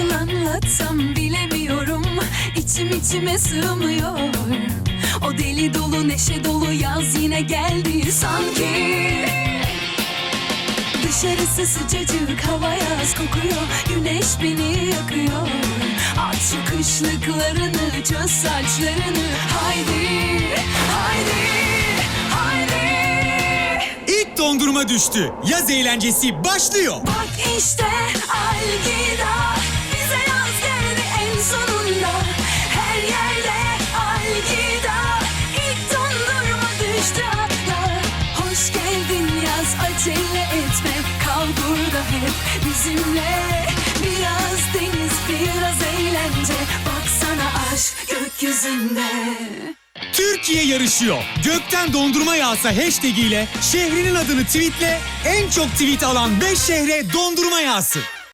anlatsam bilemiyorum. İçim içime sığmıyor. O deli dolu neşe dolu yaz yine geldi sanki. Dışarısı sıcacık hava yaz kokuyor. Güneş beni yakıyor. Aç şu kışlıklarını çöz saçlarını. Haydi haydi haydi. İlk dondurma düştü. Yaz eğlencesi başlıyor. Bak işte Algida düştü akla Hoş geldin yaz acele etme. Kal burada hep bizimle. Biraz deniz biraz eğlence. Baksana aşk gökyüzünde. Türkiye yarışıyor. Gökten dondurma yağsa hashtag ile şehrinin adını tweetle en çok tweet alan 5 şehre dondurma yağsın.